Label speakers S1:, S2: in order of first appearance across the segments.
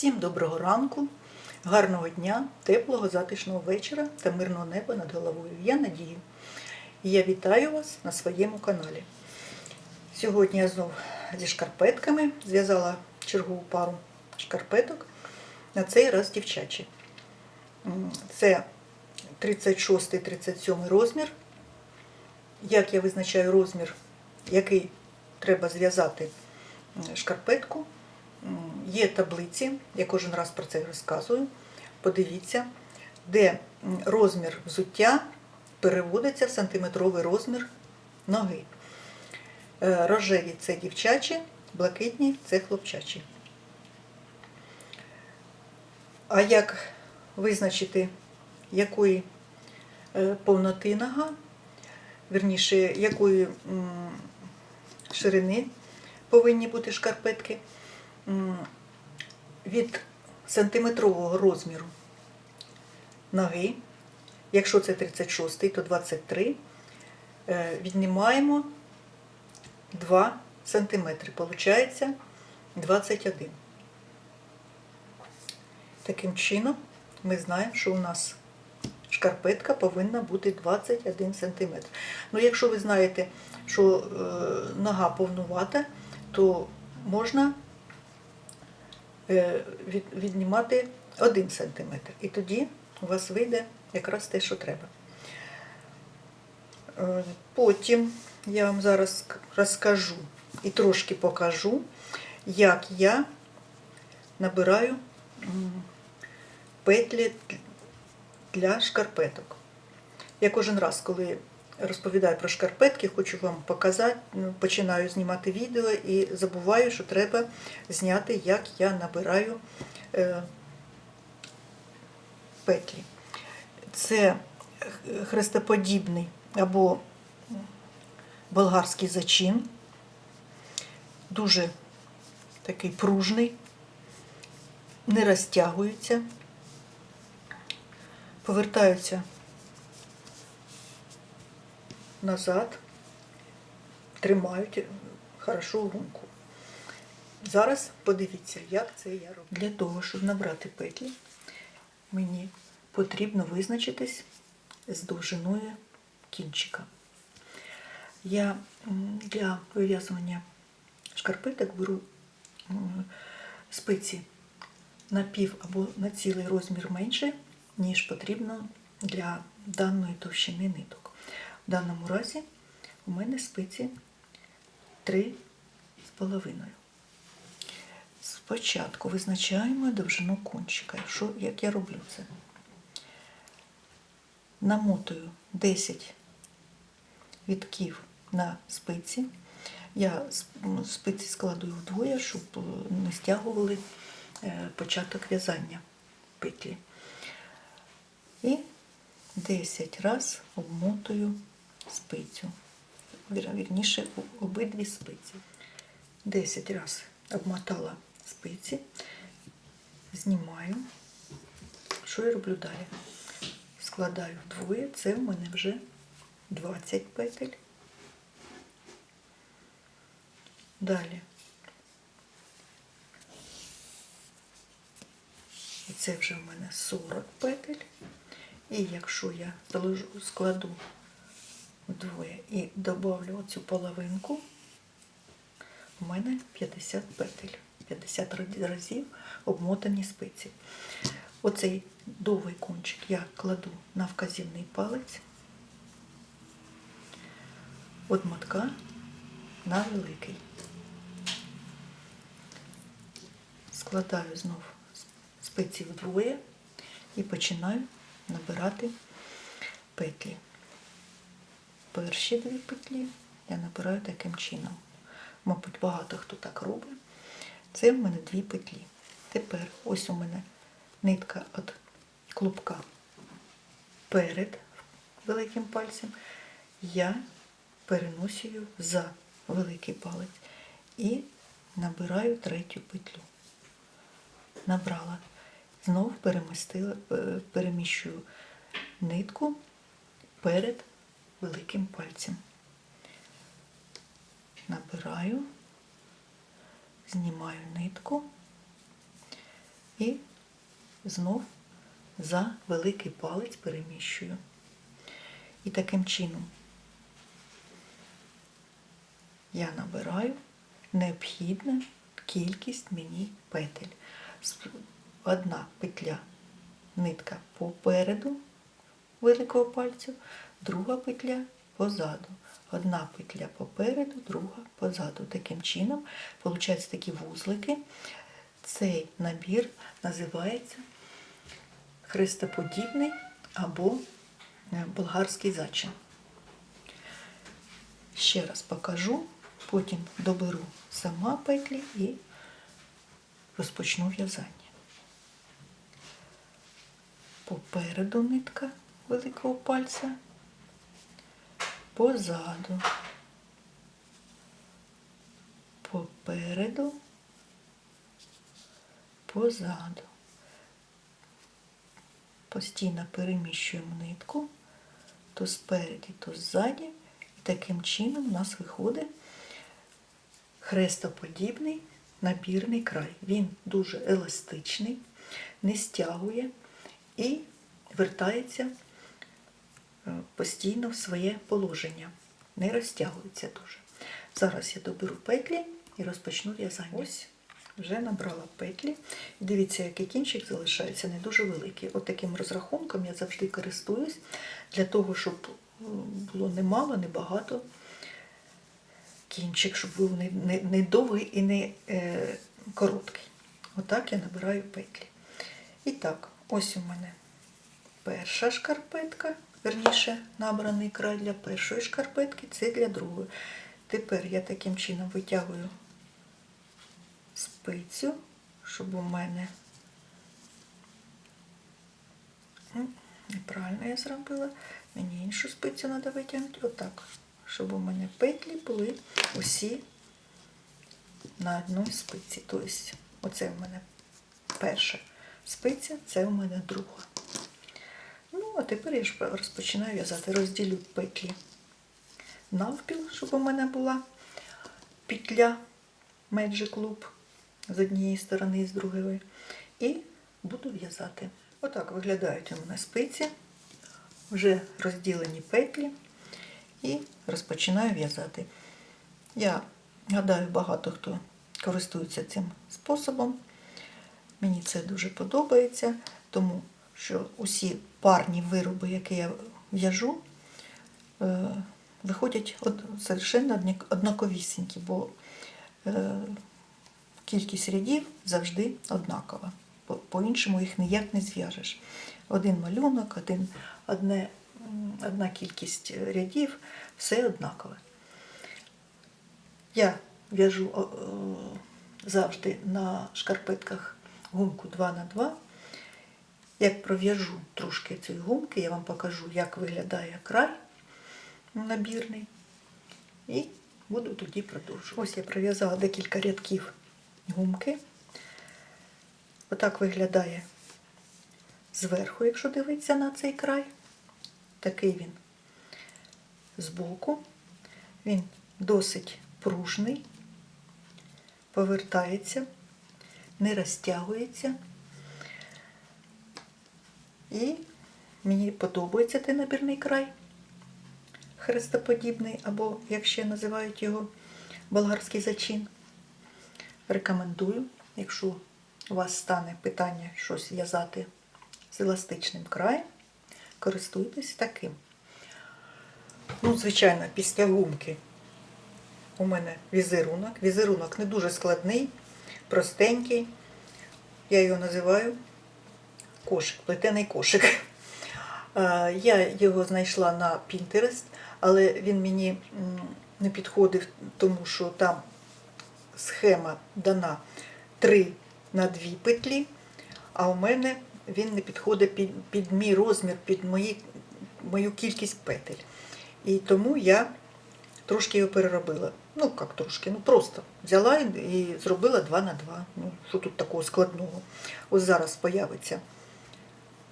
S1: Всім доброго ранку, гарного дня, теплого, затишного вечора та мирного неба над головою. Я Надія. І я вітаю вас на своєму каналі. Сьогодні я знов зі шкарпетками зв'язала чергову пару шкарпеток, на цей раз дівчачі. Це 36-37 розмір. Як я визначаю розмір, який треба зв'язати шкарпетку, Є таблиці, я кожен раз про це розказую. Подивіться, де розмір взуття переводиться в сантиметровий розмір ноги. Е, Рожеві це дівчачі, блакитні це хлопчачі. А як визначити, якої е, повноти нога, верніше, якої ширини повинні бути шкарпетки? Від сантиметрового розміру ноги, якщо це 36, то 23, е, віднімаємо 2 сантиметри. Получається 21. Таким чином, ми знаємо, що у нас шкарпетка повинна бути 21 см. Ну, якщо ви знаєте, що е, нога повнувата, то можна е, від, віднімати 1 см. І тоді у вас вийде якраз те, що треба. Е, Потім я вам зараз розкажу і трошки покажу, як я набираю петлі для шкарпеток. Я кожен раз, коли розповідаю про шкарпетки, хочу вам показати, ну, починаю знімати відео і забуваю, що треба зняти, як я набираю е, петлі. Це хрестоподібний або болгарський зачин, дуже такий пружний, не розтягується, повертаються назад, тримають хорошо гумку. Зараз подивіться, як це я роблю. Для того, щоб набрати петлі, мені потрібно визначитись з довжиною кінчика. Я для вив'язування шкарпеток беру спиці на пів або на цілий розмір менше, ніж потрібно для даної товщини ниток. В даному разі у мене спиці 3 з половиною. Спочатку визначаємо довжину кончика. Що, як я роблю це? Намотую 10 вітків на спиці. Я спиці складую вдвоє, щоб не стягували е, початок в'язання петлі. І 10 раз обмотую спицю. Вірніше, обидві спиці. 10 раз обмотала спиці, знімаю. Що я роблю далі? Складаю вдвоє, це в мене вже 20 петель. Далі. Це вже в мене 40 петель. І якщо я заложу, складу вдвоє і добавлю оцю половинку, у мене 50 петель. 50 разів обмотані спиці. Оцей довгий кончик я кладу на вказівний палець від мотка на великий. Складаю знов спиці вдвоє і починаю набирати петлі. Перші дві петлі я набираю таким чином. Мабуть, багато хто так робить. Це в мене дві петлі. Тепер ось у мене нитка від клубка перед великим пальцем. Я переносю за великий палець і набираю третю петлю. Набрала. Знов перемістила, е, переміщую нитку перед великим пальцем. Набираю, знімаю нитку і знов за великий палець переміщую. І таким чином я набираю необхідну кількість мені петель. Одна петля нитка попереду великого пальцю, друга петля позаду. Одна петля попереду, друга позаду. Таким чином, виходять такі вузлики. Цей набір називається хрестоподібний або е, болгарський зачин. Ще раз покажу, потім доберу сама петлі і розпочну в'язання. Попереду нитка великого пальця, позаду, попереду, позаду. Постійно переміщуємо нитку то спереді, то ззаді. І таким чином у нас виходить хрестоподібний набірний край. Він дуже еластичний, не стягує і вертається е, постійно в своє положення. Не розтягується дуже. Зараз я доберу петлі і розпочну в'язання. Ось вже набрала петлі. Дивіться, який кінчик залишається не дуже великий. От таким розрахунком я завжди користуюсь для того, щоб було не мало, не багато кінчик, щоб був не, не, не довгий і не е, короткий. Отак я набираю петлі. І так, ось у мене перша шкарпетка, верніше, набраний край для першої шкарпетки, це для другої. Тепер я таким чином витягую спицю, щоб у мене неправильно я зробила. Мені іншу спицю треба витягнути. Отак. Щоб у мене петлі були усі на одній спиці. Тобто, оце у мене перша спиця, це у мене друга. Ну, а тепер я ж розпочинаю в'язати. Розділю петлі навпіл, щоб у мене була петля Magic Loop з однієї сторони і з другої. І буду в'язати. Отак виглядають у мене спиці, вже розділені петлі і розпочинаю в'язати. Я гадаю, багато хто користується цим способом. Мені це дуже подобається, тому що усі парні вироби, які я в'яжу, е, виходять совершенно однаковісінькі, бо е, кількість рядів завжди однакова. По- По-іншому їх ніяк не зв'яжеш. Один малюнок, один, одне, одна кількість рядів, все однакове. Я в'яжу завжди на шкарпетках гумку 2х2. Як пров'яжу трошки цієї гумки, я вам покажу, як виглядає край набірний. І буду тоді продовжувати. Ось я пров'язала декілька рядків гумки. Отак виглядає зверху, якщо дивитися на цей край. Такий він збоку. Він досить пружний, повертається, не розтягується. І мені подобається цей набірний край хрестоподібний, або, як ще називають його, болгарський зачин. Рекомендую, якщо у вас стане питання щось в'язати з еластичним краєм, користуйтесь таким. Ну, звичайно, після гумки у мене візерунок. Візерунок не дуже складний, простенький. Я його називаю кошик, плетений кошик. Е, Я його знайшла на Pinterest, але він мені не підходив, тому що там схема дана 3 на 2 петлі, а у мене він не підходить під, під мій розмір, під мої, мою кількість петель. І тому я трошки його переробила. Ну, як трошки, ну просто взяла і зробила 2 на 2. Ну, що тут такого складного? Ось зараз появиться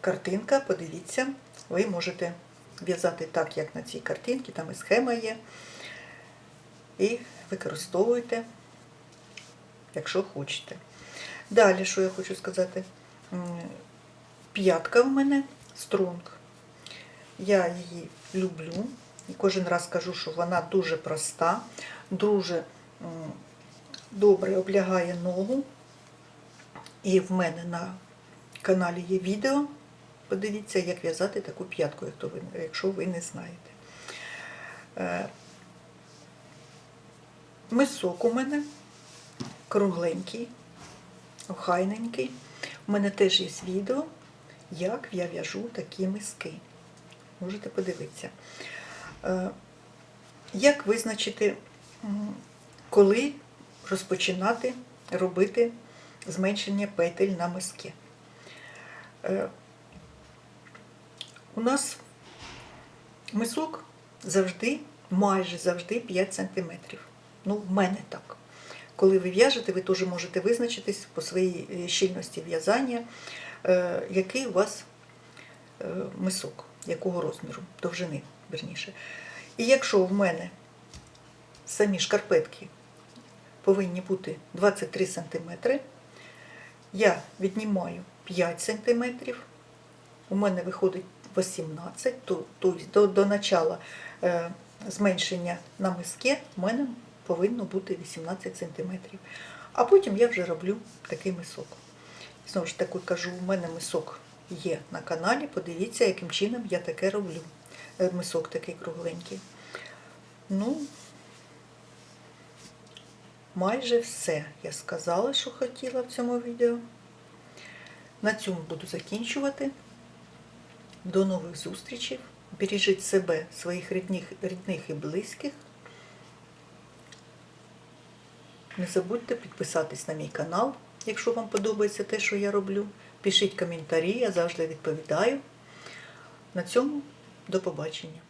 S1: картинка, подивіться, ви можете в'язати так, як на цій картинці, там і схема є. І використовуйте, якщо хочете. Далі, що я хочу сказати, п'ятка в мене стронг. Я її люблю. І кожен раз кажу, що вона дуже проста, дуже добре облягає ногу. І в мене на каналі є відео. Подивіться, як в'язати таку п'ятку, якщо ви, не знаєте. Е, Мисок у мене кругленький, охайненький. У мене теж є відео, як я в'яжу такі миски. Можете подивитися. Е, Як визначити, коли розпочинати робити зменшення петель на миски? Е, У нас мисок завжди, майже завжди 5 см. Ну, в мене так. Коли ви в'яжете, ви теж можете визначитись по своїй е, щільності в'язання, е, який у вас мисок, якого розміру, довжини, верніше. І якщо в мене самі шкарпетки повинні бути 23 см, я віднімаю 5 см, у мене виходить 18, то, тобто до, до начала е, зменшення на миске в мене повинно бути 18 см. А потім я вже роблю такий мисок. Знову ж таки кажу, у мене мисок є на каналі. Подивіться, яким чином я таке роблю. Е, Мисок такий кругленький. Ну, майже все я сказала, що хотіла в цьому відео. На цьому буду закінчувати. До нових зустрічей. Бережіть себе, своїх рідних, рідних і близьких. Не забудьте підписатись на мій канал, якщо вам подобається те, що я роблю. Пишіть коментарі, я завжди відповідаю. На цьому до побачення.